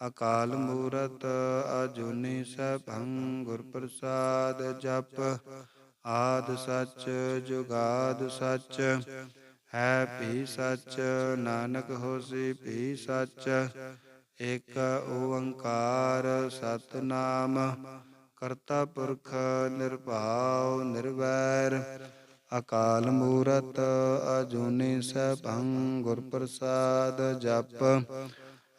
ਅਕਾਲ ਮੂਰਤ ਅਜੂਨੀ ਸੈਭੰ ਗੁਰ ਪ੍ਰਸਾਦ ਜਪ, ਆਦ ਸੱਚ, ਜੁਗਾਦ ਸੱਚ, ਹੈ ਭੀ ਸੱਚ, ਨਾਨਕ ਹੋਸੀ ਭੀ ਸੱਚ, ਏਕ ਓੰਕਾਰ ਸਤਨਾਮ, ਕਰਤਾ ਪੁਰਖ ਨਿਰਭਉ ਨਿਰਵੈਰ, ਅਕਾਲ ਮੂਰਤ ਅਜੂਨੀ ਸੈਭੰ ਗੁਰ ਪ੍ਰਸਾਦ ਜਪ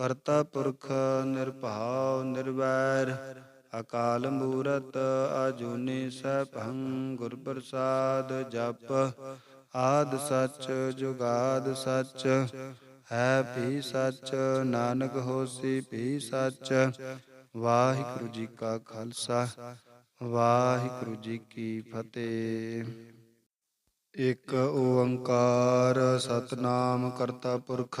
ਕਰਤਾ ਪੁਰਖ ਨਿਰਭਉ ਨਿਰਵੈਰ, ਅਕਾਲ ਮੂਰਤ ਅਜੂਨੀ ਸੈਭੰ ਗੁਰ ਪ੍ਰਸਾਦ ਜਪ, ਆਦ ਸੱਚ ਜੁਗਾਦ ਸੱਚ, ਹੈ ਭੀ ਸੱਚ, ਨਾਨਕ ਹੋਸੀ ਭੀ ਸੱਚ, ਵਾਹਿਗੁਰੂ ਜੀ ਕਾ ਖਾਲਸਾ, ਵਾਹਿਗੁਰੂ ਜੀ ਕੀ ਫਤਿਹ। ਇਕ ਓੰਕਾਰ ਸਤਨਾਮ ਕਰਤਾ ਪੁਰਖ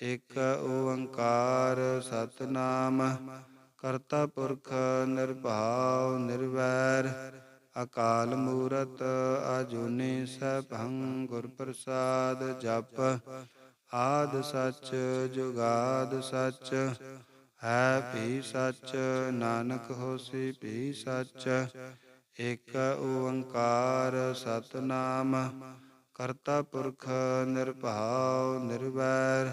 ਇਕ ਓੰਕਾਰ ਸਤਨਾਮ, ਕਰਤਾ ਪੁਰਖ ਨਿਰਭਉ ਨਿਰਵੈਰ, ਅਕਾਲ ਮੂਰਤ ਅਜੂਨੀ ਸੈਭੰ ਗੁਰ ਪ੍ਰਸਾਦ ਜਪ, ਆਦ ਸੱਚ ਜੁਗਾਦ ਸੱਚ, ਹੈ ਭੀ ਸੱਚ, ਨਾਨਕ ਹੋਸੀ ਭੀ ਸੱਚ, ਇਕ ਓੰਕਾਰ ਸਤਨਾਮ, ਕਰਤਾ ਪੁਰਖ ਨਿਰਭਉ ਨਿਰਵੈਰ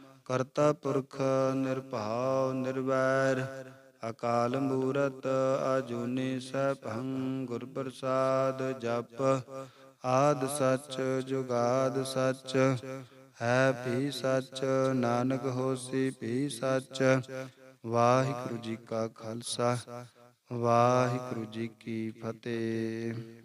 ਕਰਤਾ ਪੁਰਖ ਨਿਰਭਉ ਨਿਰਵੈਰ, ਅਕਾਲ ਮੂਰਤ ਅਜੂਨੀ ਸੈਭੰ, ਗੁਰ ਪ੍ਰਸਾਦ ਜਪ, ਆਦ ਸੱਚ, ਜੁਗਾਦ ਸੱਚ, ਹੈ ਭੀ ਸੱਚ, ਨਾਨਕ ਹੋਸੀ ਭੀ ਸੱਚ, ਵਾਹਿਗੁਰੂ ਜੀ ਕਾ ਖਾਲਸਾ, ਵਾਹਿਗੁਰੂ ਜੀ ਕੀ ਫਤਿਹ।